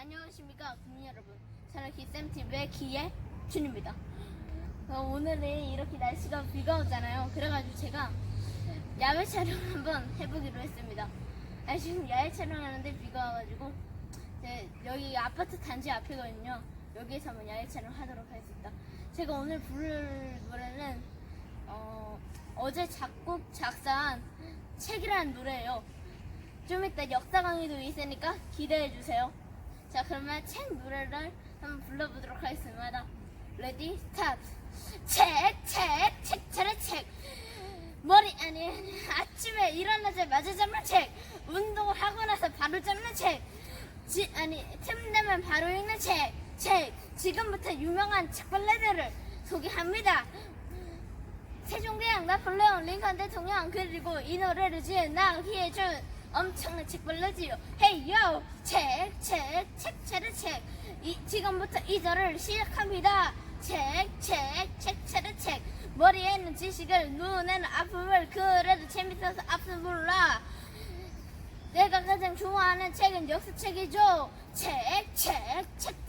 안녕하십니까 국민 여러분. 저는 기쌤TV의 기의 준입니다. 어, 오늘은 이렇게 날씨가 비가 오잖아요. 그래가지고 제가 야외 촬영 한번 해보기로 했습니다. 아, 지금 야외 촬영하는데 비가 와가지고 네, 여기 아파트 단지 앞이거든요. 여기에서 한번 야외 촬영하도록 하겠습니다. 제가 오늘 부를 노래는 어, 어제 작곡 작사한 책이라는 노래예요. 좀 이따 역사 강의도 있으니까 기대해 주세요. 자, 그러면 책 노래를 한번 불러보도록 하겠습니다. 레디 스타트. 책, 책, 책. 머리 아니 아침에 일어나자마자 잡는 책. 운동을 하고 나서 바로 잡는 책. 지, 아니 틈되면 바로 읽는 책. 책. 지금부터 유명한 책벌레들을 소개합니다. 세종대왕 나폴레옹 링컨 대통령 그리고 이 노래를 지은 나희준 엄청난 책벌레지요 헤이요 책 이, 지금부터 이 절을 시작합니다. 책 책책 차례 책. 머리에는 지식을 눈에는 아픔을 그래도 재밌어서 앞서 몰라 내가 가장 좋아하는 책은 역사책이죠. 책 책책책